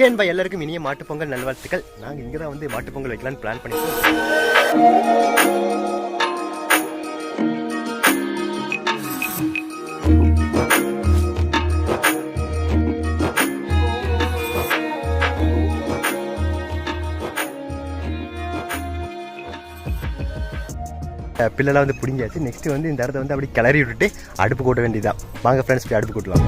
கேன்பா எல்லாருக்கும் இனிய மாட்டுப்பொங்கல் நல்வாழ்த்துக்கள். நாங்கள் இங்கே தான் வந்து மாட்டுப்பொங்கல் வைக்கலான்னு பிளான் பண்ணியிருக்கோம் பிள்ளைலாம் வந்து பிடிங்கியாச்சு. நெக்ஸ்ட் வந்து இந்த இடத்த வந்து அப்படி கிளறி விட்டுட்டு அடுப்பு கூட்ட வேண்டியதான் வாங்க ஃப்ரெண்ட்ஸ் போய் அடுப்பு கூட்டலாம்.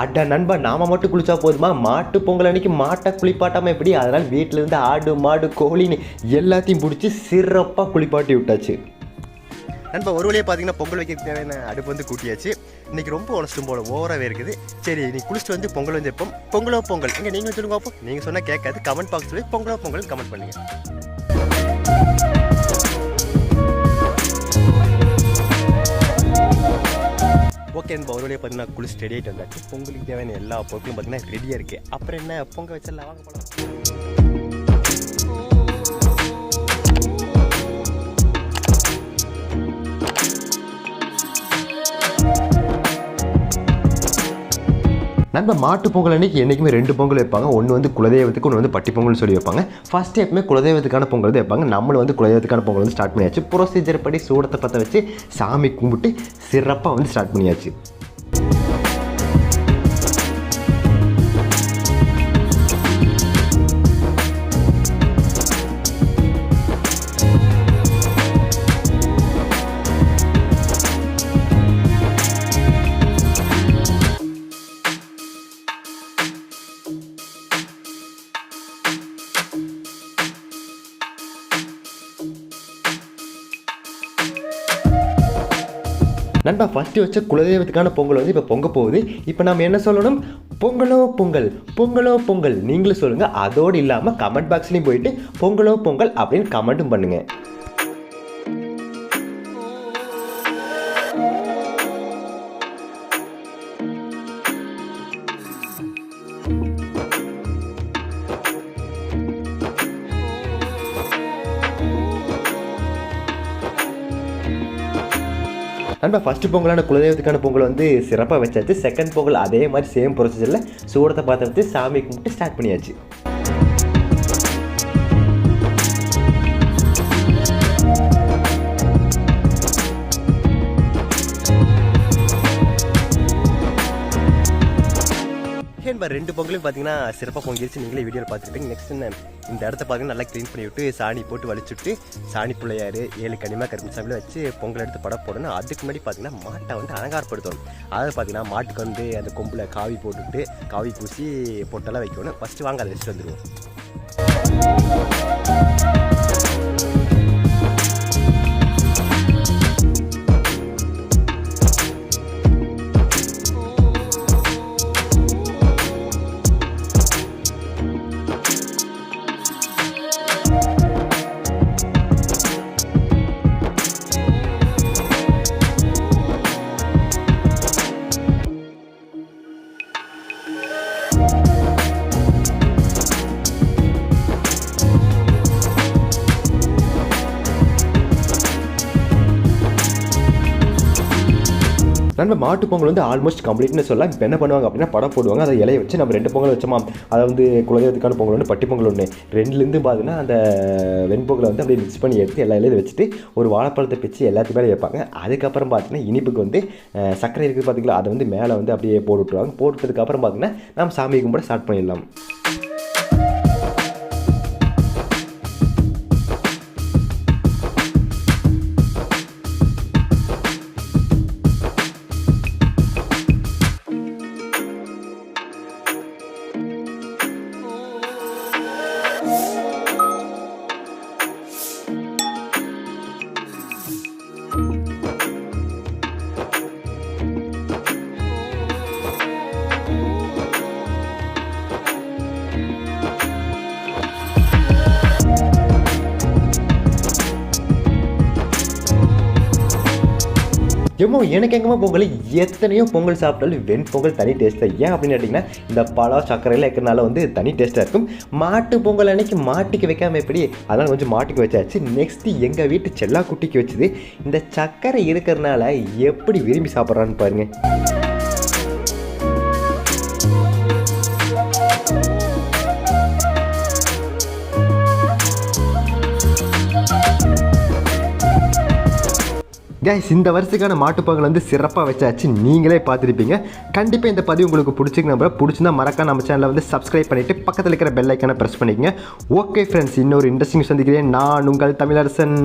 அட நண்பா நாம மட்டும் குளிச்சா போதுமா? மாட்டு பொங்கல் அன்னைக்கு மாட்டை குளிப்பாட்டாம எப்படி? அதனால் வீட்டில் இருந்து ஆடு மாடு கோழின்னு எல்லாத்தையும் பிடிச்சி சிறப்பாக குளிப்பாட்டி விட்டாச்சு. நண்பா ஒரு வழியாக பார்த்தீங்கன்னா பொங்கல் வைக்க தேவையான அடுப்பு வந்து கூட்டியாச்சு. இன்னைக்கு ரொம்ப உணச்சிட்டும் போல ஓவராகவே இருக்குது சரி நீ குளிச்சுட்டு வந்து பொங்கல் வந்து வைப்போம் பொங்கலோ பொங்கல்? இங்கே நீங்கள் சொல்லுங்க அப்போ நீங்கள் சொன்னால் கேட்காது. கமெண்ட் பாக்ஸ் போய் பொங்கலோ பொங்கல் கமெண்ட் பண்ணுங்கள் ஓகே இந்த ஒரு பார்த்தீங்கன்னா குளிச்சு ரெடி ஆகிட்டு வந்தாச்சு. பொங்கலுக்கு தேவையான எல்லா பொருட்களும் பார்த்தீங்கன்னா ரெடியாக இருக்குது அப்புறம் என்ன? பொங்க வச்சிடலாம் வாங்க போகலாம் நம்ம மாட்டு பொங்கல் அன்றைக்கி என்றைக்குமே ரெண்டு பொங்கல் வைப்பாங்க. ஒன்று வந்து குலதெய்வத்துக்கு ஒன்று வந்து பட்டி பொங்கல்னு சொல்லி வைப்பாங்க. ஃபர்ஸ்ட் எப்பவுமே குலதெய்வத்துக்கான பொங்கல் தான் வைப்பாங்க. நம்மளும் வந்து குலதெய்வத்துக்கான பொங்கல் வந்து ஸ்டார்ட் பண்ணியாச்சு. ப்ரொசீஜர் படி சூடத்தை பற்ற வச்சு சாமி கும்பிட்டு சிறப்பாக வந்து ஸ்டார்ட் பண்ணியாச்சு. நண்பா ஃபஸ்ட்டு வச்ச குலதெய்வத்துக்கான பொங்கல் வந்து இப்போ பொங்க போகுது. இப்போ நம்ம என்ன சொல்லணும்? பொங்கலோ பொங்கல் பொங்கலோ பொங்கல். நீங்களும் சொல்லுங்கள் அதோடு இல்லாமல் கமெண்ட் பாக்ஸ்லேயும் போயிட்டு பொங்கலோ பொங்கல் அப்படின்னு கமெண்ட்டும் பண்ணுங்கள் நண்பா ஃபஸ்ட்டு பொங்கலான குலதெய்வத்துக்கான பொங்கல் வந்து சிறப்பாக வச்சாச்சு. செகண்ட் பொங்கல் அதே மாதிரி சேம் ப்ரொசீஜரில் சூடத்தை பார்த்து சாமி கும்பிட்டு ஸ்டார்ட் பண்ணியாச்சு. ஏன்பா ரெண்டு பொங்கலையும் பார்த்தீங்கன்னா சிறப்பாக பொங்கிருச்சு. நீங்களே வீடியோ பார்த்துட்டு நெக்ஸ்ட் என்ன? இந்த இடத்த பார்த்தீங்கன்னா நல்லா க்ளீன் பண்ணி விட்டு சாணி போட்டு வலிச்சுட்டு சாணி பிள்ளையார் ஏழு கனிமா கரும்பு சாமியில் வச்சு பொங்கல் எடுத்து படம் போடணும். அதுக்கு முன்னாடி பார்த்தீங்கன்னா மாட்டை வந்து அலங்காரப்படுத்தணும். அதாவது பார்த்தீங்கன்னா மாட்டுக்கு வந்து அந்த கொம்பில் காவி போட்டுட்டு காவி பூசி பொட்டெல்லாம் வைக்கணும். ஃபஸ்ட்டு வாங்க அதை வச்சுட்டு வந்துடுவோம் நம்ம மாட்டு பொங்கல் வந்து ஆல்மோஸ்ட் கம்ப்ளீட்னு சொல்லலாம் இப்போ என்ன பண்ணுவாங்க அப்படின்னா படம் போடுவாங்க. அதை இலைய வச்சு நம்ம ரெண்டு பொங்கல் வச்சோமா? அதை வந்து குலதெய்வத்துக்கான பொங்கல் ஒன்று பட்டி பொங்கல் ஒன்று ரெண்டுலேருந்து பார்த்தீங்கன்னா அந்த வெண்பொங்கலை வந்து அப்படியே மிக்ஸ் பண்ணி எடுத்து எல்லா இலையும் வச்சுட்டு ஒரு வாழைப்பழத்தை பிச்சு எல்லாத்துக்குமே மேலே வைப்பாங்க. அதுக்கப்புறம் பார்த்தீங்கன்னா இனிப்புக்கு வந்து சர்க்கரை இருக்குது பார்த்தீங்களா அதை வந்து மேலே வந்து அப்படியே போட்டு விட்ருவாங்க போட்டுட்டதுக்கப்புறம் பார்த்தீங்கன்னா நம்ம சாமி கும்பிட ஸ்டார்ட் பண்ணிடலாம். எம்மோ எனக்கு எங்கம்மா பொங்கல்? எத்தனையோ பொங்கல் சாப்பிட்டாலும் வெண் பொங்கல் தனி டேஸ்ட்டாக ஏன் அப்படின்னு கேட்டிங்கன்னா இந்த பழம் சர்க்கரையில் இருக்கிறனால வந்து தனி டேஸ்ட்டாக இருக்கும். மாட்டு பொங்கல் அன்னைக்கு மாட்டுக்கு வைக்காமல் எப்படி? அதனால் கொஞ்சம் மாட்டுக்கு வச்சாச்சு. நெக்ஸ்ட்டு எங்கள் வீட்டு செல்லா குட்டிக்கு வச்சது. இந்த சர்க்கரை இருக்கிறனால எப்படி விரும்பி சாப்பிட்றான்னு பாருங்கள் கைஸ் இந்த வருஷத்துக்கான மாட்டுப்பொங்கல் வந்து சிறப்பாக வச்சாச்சு. நீங்களே பார்த்துருப்பீங்க. கண்டிப்பாக இந்த பதிவு உங்களுக்கு பிடிச்சிருக்கு நம்ம பிடிச்சிருந்தா மறக்காம நம்ம சேனலை வந்து சப்ஸ்கிரைப் பண்ணிவிட்டு பக்கத்தில் இருக்கிற பெல் ஐக்கானை ப்ரெஸ் பண்ணிக்கங்க. ஓகே ஃப்ரெண்ட்ஸ் இன்னொரு இன்ட்ரெஸ்டிங் சந்திக்கிறேன். நான் உங்கள் தமிழரசன்.